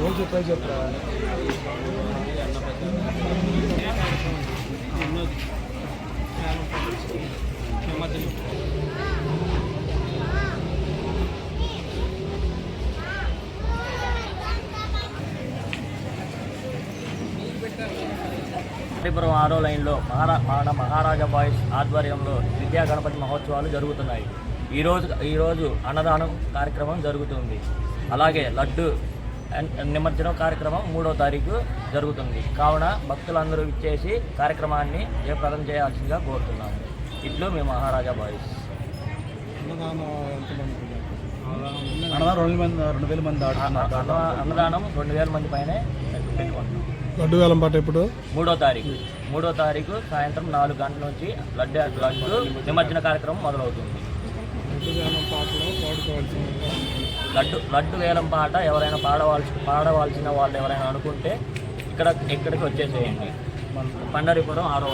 రోజు ప్రైజ్ చెప్తారా హరిపురం ఆరో లైన్లో మహారా మన మహారాజా బాయ్స్ ఆధ్వర్యంలో విద్యా గణపతి మహోత్సవాలు జరుగుతున్నాయి. ఈరోజు ఈరోజు అన్నదానం కార్యక్రమం జరుగుతుంది. అలాగే లడ్డు నిమజ్జనం కార్యక్రమం మూడో తారీఖు జరుగుతుంది. కావున భక్తులందరూ ఇచ్చేసి కార్యక్రమాన్ని జయప్రదం చేయాల్సిందిగా కోరుతున్నాము. ఇట్లు మీ మహారాజా బాయ్స్. అన్నదా రెండు మంది రెండు వేల మంది అన్నదానం రెండు వేల మంది పైనే పెట్టుకుంటున్నాం. లడ్డు వేలం పాట ఎప్పుడు? మూడో తారీఖు. మూడో తారీఖు సాయంత్రం నాలుగు గంటల నుంచి లడ్డు లడ్డు నిమజ్జన కార్యక్రమం మొదలవుతుంది. లడ్డు లడ్డు వేలం పాట ఎవరైనా పాడవలసి పాడవలసిన వాళ్ళు ఎవరైనా అనుకుంటే ఇక్కడ ఇక్కడికి వచ్చేసేయండి. పండరిపురం ఆరో